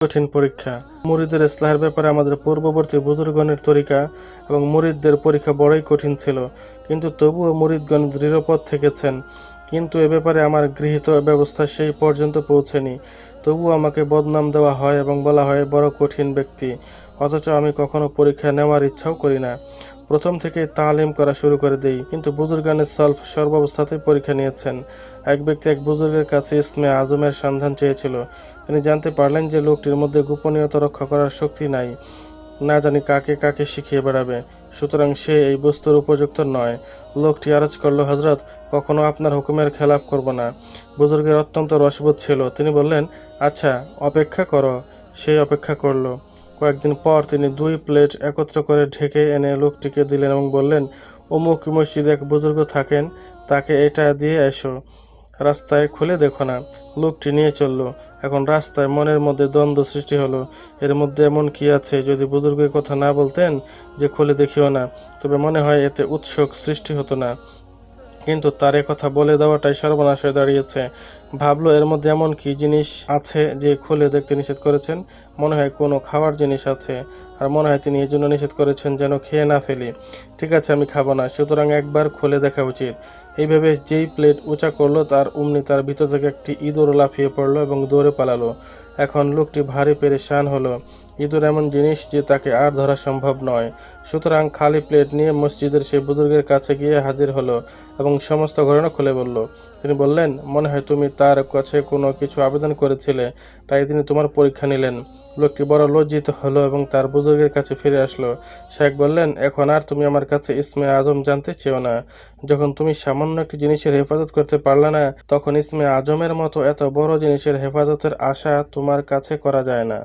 কঠিন পরীক্ষা। মুরিদের ইসলাহের ব্যাপারে আমাদের পূর্ববর্তী বুজুর্গণের তরিকা এবং মুরিদদের পরীক্ষা বড়ই কঠিন ছিল, কিন্তু তবুও মুরিদগণ দৃঢ়পদ থেকেছেন। কিন্তু এ ব্যাপারে আমার গৃহীত ব্যবস্থা সেই পর্যন্ত পৌঁছেনি। তবুও আমাকে বদনাম দেওয়া হয় এবং বলা হয়, বড় কঠিন ব্যক্তি। অথচ আমি কখনো পরীক্ষা নেওয়ার ইচ্ছাও করি না। প্রথম থেকেই তালিম করা শুরু করে দেই। কিন্তু বুজুর্গানের সলফ সর্বাবস্থাতেই পরীক্ষা নিয়েছেন। এক ব্যক্তি এক বুজুর্গের কাছে ইসমে আজমের সন্ধান চেয়েছিল। তিনি জানতে পারলেন যে লোকটির মধ্যে গোপনীয়তা রক্ষা করার শক্তি নাই। না জানি কাকে কাকে শিখিয়ে বেড়াবে। সুতরাং সে এই বস্তুর উপযুক্ত নয়। লোকটি আরজ করল হজরত কখনো আপনার হুকুমের খেলাপ করব না। বুজুর্গের অত্যন্ত রসবোধ ছিল। তিনি বললেন আচ্ছা অপেক্ষা করো। সেই অপেক্ষা করল। কয়েকদিন পর তিনি দুই প্লেট একত্র করে ঢেকে এনে লোকটিকে দিলেন এবং বললেন, অমুক মসজিদে এক বুজুর্গ থাকেন, তাকে এটা দিয়ে এসো। রাস্তায় খুলে দেখো না। লোকটি নিয়ে চলল। এখন রাস্তায় মনের মধ্যে দ্বন্দ্ব সৃষ্টি হলো। এর মধ্যে এমন কি আছে যদি বুজুর্গের কথা না বলতেন যে খুলে দেখিও না। তবে মনে হয় এতে উৎসুক সৃষ্টি হতো না। কিন্তু তার কথা বলে দেওয়াটাই সর্বনাশ হয়ে দাঁড়িয়েছে। ভাবলো, এর মধ্যে এমন কি জিনিস আছে যে খুলে দেখতে নিষেধ করেছেন? মনে হয় কোনো খাওয়ার জিনিস আছে। আর মনে হয় তিনি এই জন্য নিষেধ করেছেন যেন খেয়ে না ফেলি। ঠিক আছে, আমি খাব না। সুতরাং একবার খুলে দেখা উচিত। এইভাবে যেই প্লেট উঁচা করল, তার অমনি তার ভিতর থেকে একটি ইঁদুর লাফিয়ে পড়ল এবং দৌড়ে পালালো। এখন লোকটি ভারী পেরেশান হলো। ইঁদুর এমন জিনিস যে তাকে আর ধরা সম্ভব নয়। সুতরাং খালি প্লেট নিয়ে মসজিদের সেই বুজুর্গের কাছে গিয়ে হাজির হলো এবং সমস্ত ঘটনা খুলে বলল। তিনি বললেন, মনে হয় তুমি তার কাছে কোনো কিছু আবেদন করেছিলে, তাই তিনি তোমার পরীক্ষা নিলেন। লোকটি বড় লজ্জিত হলো এবং তার বুজুর্গের কাছে ফিরে আসলো। শেখ বললেন, এখন আর তুমি আমার কাছে ইসমে আজম জানতে চেও না। যখন তুমি সামান্য একটি জিনিসের হেফাজত করতে পারলে না, তখন ইসমে আজমের মতো এত বড় জিনিসের হেফাজতের আশা তোমার কাছে করা যায় না।